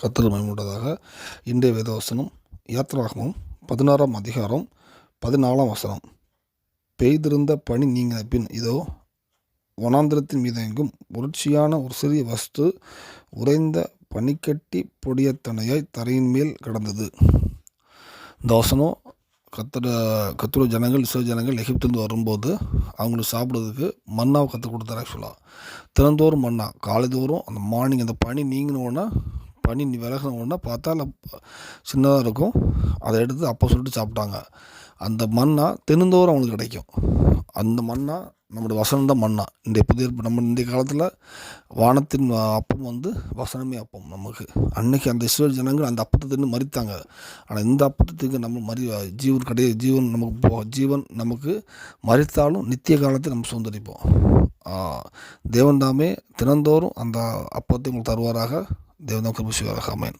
கத்தல் மயமுள்ளதாக இன்றைய வேதவசனம் யாத்ராகமம் பதினாறாம் அதிகாரம் பதினாலாம் வசனம். பெய்திருந்த பனி நீங்கின பின் இதோ வனாந்திரத்தின் மீது எங்கும் புரட்சியான ஒரு சிறிய வஸ்து உறைந்த பனிக்கட்டி பொடியத்தனையாய் தரையின் மேல் கிடந்தது. இந்த வசனம் கத்திர கத்திர ஜனங்கள் இஸ்ரோ ஜனங்கள் எகிப்துலேருந்து வரும்போது அவங்களுக்கு சாப்பிட்றதுக்கு மன்னாவை கற்றுக் கொடுத்தாரு ஆக்சுவலாக தினந்தோறும் மண்ணா காலைதோறும் அந்த மார்னிங் அந்த பனி நீங்கினோன்னா பனி விலகின உடனே பார்த்தால சின்னதாக இருக்கும். அதை எடுத்து அப்போ சொல்லிட்டு சாப்பிட்டாங்க. அந்த மண்ணாக தென்னந்தோறும் அவங்களுக்கு கிடைக்கும். அந்த மண்ணாக நம்முடைய வசனம் தான் மன்னா இந்த புதிய நம்ம இந்த காலத்தில் வானத்தின் அப்பம் வந்து வசனமே அப்பம் நமக்கு. அன்னைக்கு அந்த இஸ்ரேல் ஜனங்கள் அந்த அப்பத்தை தின்னு மறித்தாங்க ஆனால் இந்த அப்பத்துக்கு நம்ம மறி ஜீவன் கிடையாது ஜீவன் நமக்கு போ ஜீவன் நமக்கு மறித்தாலும் நித்திய காலத்தை நம்ம சுதந்திரிப்போம். தேவன் தாமே தினந்தோறும் அந்த அப்பத்தை உங்களுக்கு தருவாராக. தேவன் தான் கிருபை செய்வாராக ஆமென்